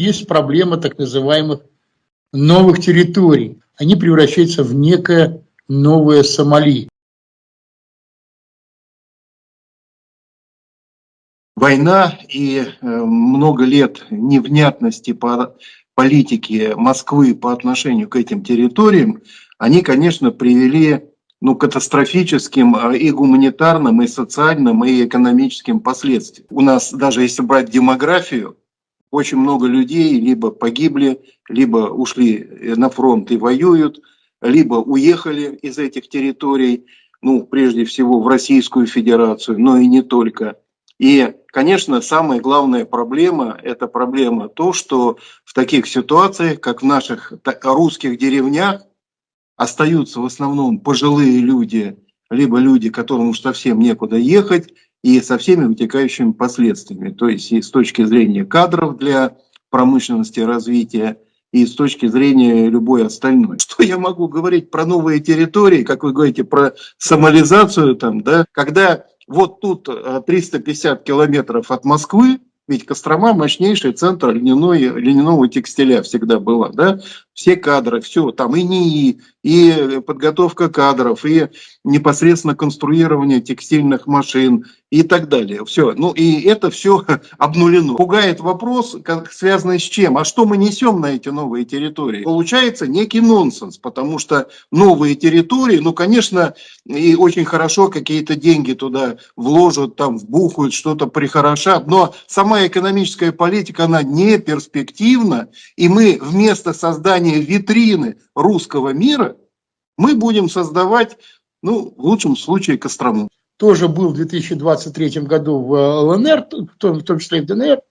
Есть проблема так называемых новых территорий. Они превращаются в некое новое Сомали. Война и э, много лет невнятности по политике Москвы по отношению к этим территориям, они, конечно, привели ну, катастрофическим э, и гуманитарным, и социальным, и экономическим последствиям. У нас, даже если брать демографию, очень много людей либо погибли, либо ушли на фронт и воюют, либо уехали из этих территорий, ну, прежде всего в Российскую Федерацию, но и не только. И, конечно, самая главная проблема – это проблема то, что в таких ситуациях, как в наших русских деревнях, остаются в основном пожилые люди, либо люди, которым уж совсем некуда ехать, и со всеми вытекающими последствиями. То есть и с точки зрения кадров для промышленности развития, и с точки зрения любой остальной. Что я могу говорить про новые территории, как вы говорите, про самолизацию там, да, когда вот тут 350 километров от Москвы, ведь Кострома мощнейший центр льняной, льняного текстиля всегда была, да? Все кадры, все, там и НИИ, и подготовка кадров, и непосредственно конструирование текстильных машин и так далее. Все, ну и это все обнулено. Пугает вопрос, как, связанный с чем? А что мы несем на эти новые территории? Получается некий нонсенс, потому что новые территории, ну, конечно, и очень хорошо какие-то деньги туда вложат, там вбухают, что-то прихорошат, но сама экономическая политика, она не перспективна, и мы вместо создания витрины русского мира, мы будем создавать, ну, в лучшем случае, Кострому. Тоже был в 2023 году в ЛНР, в том, числе и в ДНР.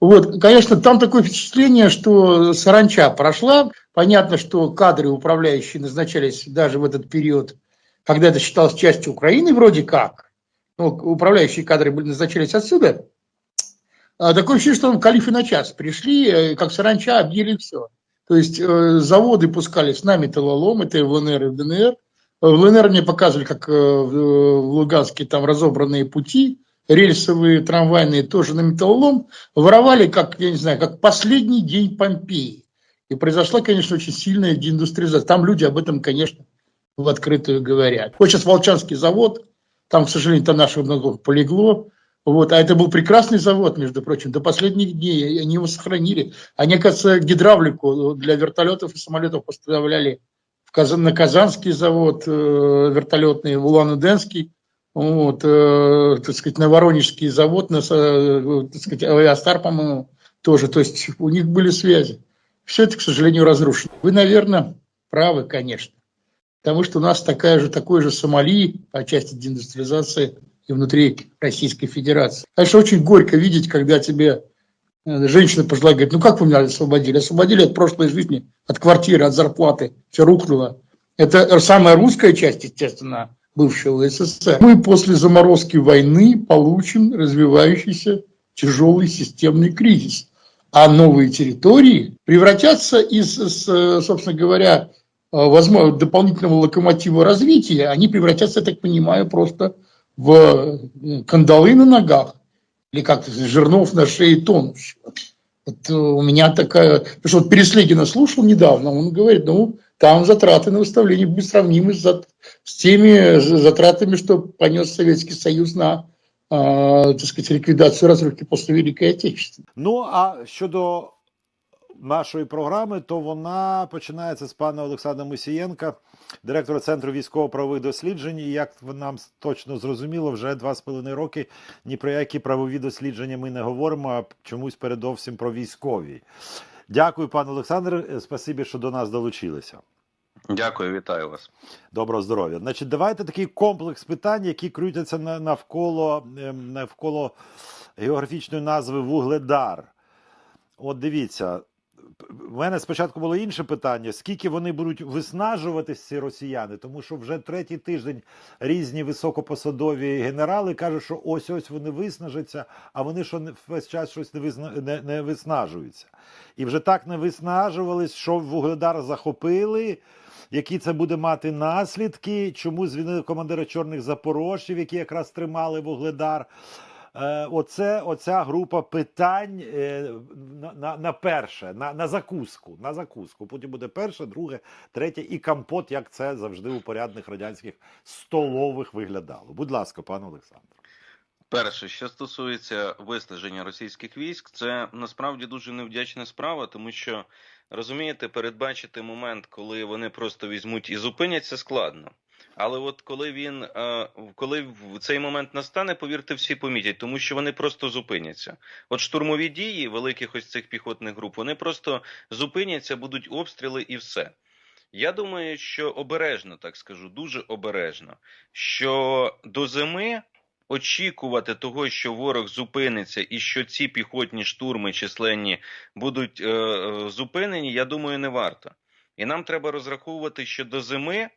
Вот, конечно, там такое впечатление, что саранча прошла. Понятно, что кадры управляющие назначались даже в этот период, когда это считалось частью Украины вроде как. Ну, управляющие кадры были назначались отсюда. А такое ощущение, что там калифы на час пришли, э, как саранча, объели все. То есть э, заводы пускали с нами металлолом, это и в ЛНР, и в ДНР. В ЛНР мне показывали, как э, в Луганске там разобранные пути, рельсовые, трамвайные, тоже на металлолом, воровали, как, я не знаю, как последний день Помпеи. И произошла, конечно, очень сильная деиндустриализация. Там люди об этом, конечно, в открытую говорят. Вот сейчас Волчанский завод, там, к сожалению, там наших много полегло, вот, а это был прекрасный завод, между прочим, до последних дней. Они его сохранили. Они, оказывается, гидравлику для вертолетов и самолетов поставляли в Казан, на Казанский завод э, вертолетный, в Улан-Удэнский, вот, э, так сказать, на Воронежский завод, на, э, так сказать, Авиастар, по-моему, тоже. То есть у них были связи. Все это, к сожалению, разрушено. Вы, наверное, правы, конечно. Потому что у нас такая же, такой же Сомали по части деиндустриализации – и внутри Российской Федерации. Конечно, очень горько видеть, когда тебе э, женщина пожилая говорит, ну как вы меня освободили? Освободили от прошлой жизни, от квартиры, от зарплаты, все рухнуло. Это самая русская часть, естественно, бывшего СССР. Мы после заморозки войны получим развивающийся тяжелый системный кризис. А новые территории превратятся из, собственно говоря, э, возможно, дополнительного локомотива развития, они превратятся, я так понимаю, просто в кандалы на ногах, или как жернов на шее тонущего. Вот у меня такая... Потому что вот Переслегина слушал недавно, он говорит, ну, там затраты на выставление будут сравнимы с, с теми затратами, что понес Советский Союз на так сказать, ліквідацію розрухи після Великої Отечественної. Ну а щодо нашої програми, то вона починається з пана Олександра Мусієнка, директора Центру військово-правових досліджень. І як нам точно зрозуміло, вже два з половиною роки ні про які правові дослідження ми не говоримо, а чомусь передовсім про військові. Дякую, пане Олександр. Спасибі, що до нас долучилися. Дякую, вітаю вас. Доброго здоров'я. Значить, давайте такий комплекс питань, які крутяться навколо навколо географічної назви Вугледар. От дивіться, в мене спочатку було інше питання: скільки вони будуть виснажуватись, ці росіяни, тому що вже третій тиждень різні високопосадові генерали кажуть, що ось ось вони виснажаться, а вони що весь час щось не визна... не, не виснажуються. І вже так не виснажувались, що Вугледар захопили. Які це буде мати наслідки? Чому звільнили командира чорних запорожців, які якраз тримали Вугледар? Е, оце, оця група питань е, на, на, на перше, на, на закуску. На закуску. Потім буде перше, друге, третє і компот, як це завжди у порядних радянських столових виглядало. Будь ласка, пане Олександр. Перше, що стосується виснаження російських військ, це насправді дуже невдячна справа, тому що розумієте, передбачити момент, коли вони просто візьмуть і зупиняться, складно. Але от коли він е, коли в цей момент настане, повірте, всі помітять, тому що вони просто зупиняться. От штурмові дії великих ось цих піхотних груп, вони просто зупиняться, будуть обстріли і все. Я думаю, що обережно так скажу, дуже обережно, що до зими очікувати того, що ворог зупиниться, і що ці піхотні штурми численні будуть е, е, зупинені, я думаю, не варто. І нам треба розраховувати, що до зими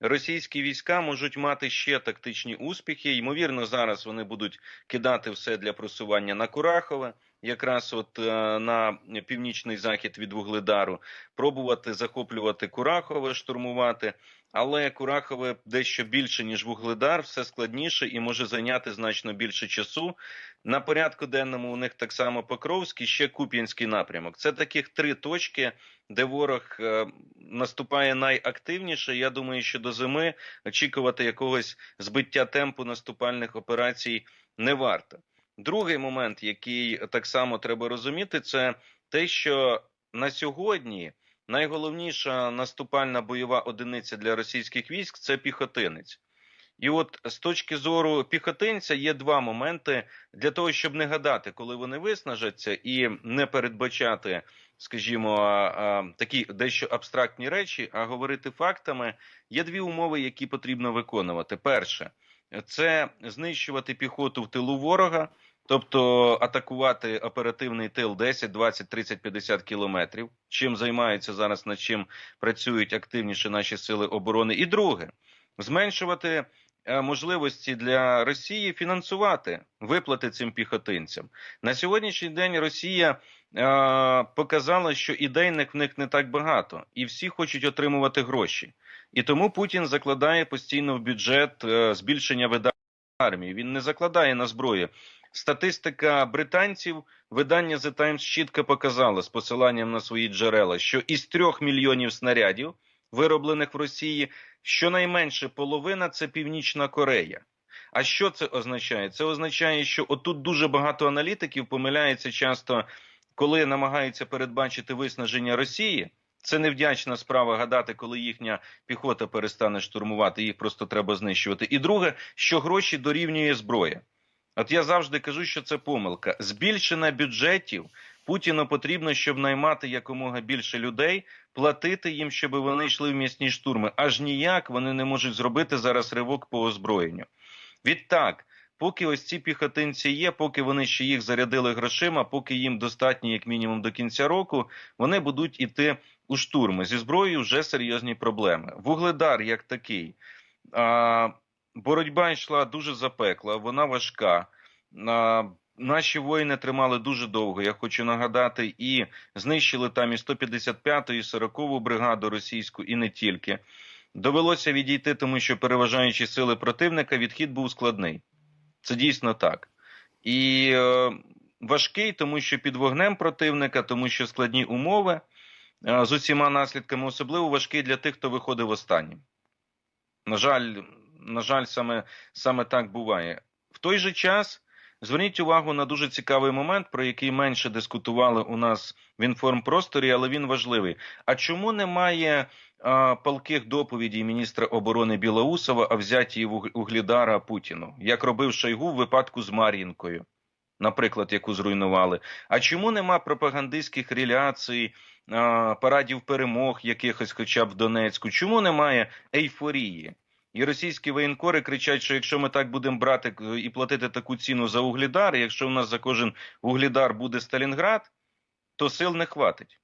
російські війська можуть мати ще тактичні успіхи. Ймовірно, зараз вони будуть кидати все для просування на Курахове, якраз от е, на північний захід від Вугледару, пробувати захоплювати Курахове, штурмувати. Але Курахове дещо більше ніж Вугледар, все складніше і може зайняти значно більше часу. На порядку денному у них так само Покровський, ще Куп'янський напрямок. Це таких три точки, де ворог е, наступає найактивніше. Я думаю, що до зими очікувати якогось збиття темпу наступальних операцій не варто. Другий момент, який так само треба розуміти, це те, що на сьогодні найголовніша наступальна бойова одиниця для російських військ це піхотинець. І от з точки зору піхотинця є два моменти для того, щоб не гадати, коли вони виснажаться, і не передбачати, скажімо, такі дещо абстрактні речі, а говорити фактами. Є дві умови, які потрібно виконувати. Перше це знищувати піхоту в тилу ворога. Тобто атакувати оперативний тил 10, 20, 30, 50 кілометрів, чим займаються зараз, над чим працюють активніше наші сили оборони. І друге, зменшувати е, можливості для Росії фінансувати виплати цим піхотинцям. На сьогоднішній день Росія е, показала, що ідейних в них не так багато, і всі хочуть отримувати гроші. І тому Путін закладає постійно в бюджет е, збільшення видань армії. Він не закладає на зброю. Статистика британців, видання The Times чітко показала з посиланням на свої джерела, що із трьох мільйонів снарядів, вироблених в Росії, щонайменше половина це Північна Корея. А що це означає? Це означає, що отут дуже багато аналітиків помиляється часто, коли намагаються передбачити виснаження Росії. Це невдячна справа гадати, коли їхня піхота перестане штурмувати, їх просто треба знищувати. І друге, що гроші дорівнює зброя. От я завжди кажу, що це помилка. Збільшення бюджетів Путіну потрібно, щоб наймати якомога більше людей, платити їм, щоб вони йшли в м'ясні штурми. Аж ніяк вони не можуть зробити зараз ривок по озброєнню. Відтак, поки ось ці піхотинці є, поки вони ще їх зарядили грошима, поки їм достатньо, як мінімум, до кінця року, вони будуть іти у штурми. Зі зброєю вже серйозні проблеми. Вугледар як такий. Боротьба йшла дуже запекла, вона важка. Наші воїни тримали дуже довго. Я хочу нагадати, і знищили там і 155-ту, і 40-ту бригаду російську, і не тільки. Довелося відійти, тому що переважаючи сили противника, відхід був складний. Це дійсно так. І е, важкий, тому що під вогнем противника, тому що складні умови е, з усіма наслідками, особливо важкий для тих, хто виходив останнім. На жаль, на жаль, саме, саме так буває. В той же час зверніть увагу на дуже цікавий момент, про який менше дискутували у нас в інформпросторі, але він важливий. А чому немає а, палких доповідей міністра оборони Білоусова, а взяті Углідара Путіну, як робив Шойгу в випадку з Мар'їнкою? Наприклад, яку зруйнували. А чому нема пропагандистських реляцій, парадів перемог якихось, хоча б в Донецьку? Чому немає ейфорії? І російські воєнкори кричать, що якщо ми так будемо брати і платити таку ціну за углідар, якщо у нас за кожен углідар буде Сталінград, то сил не хватить.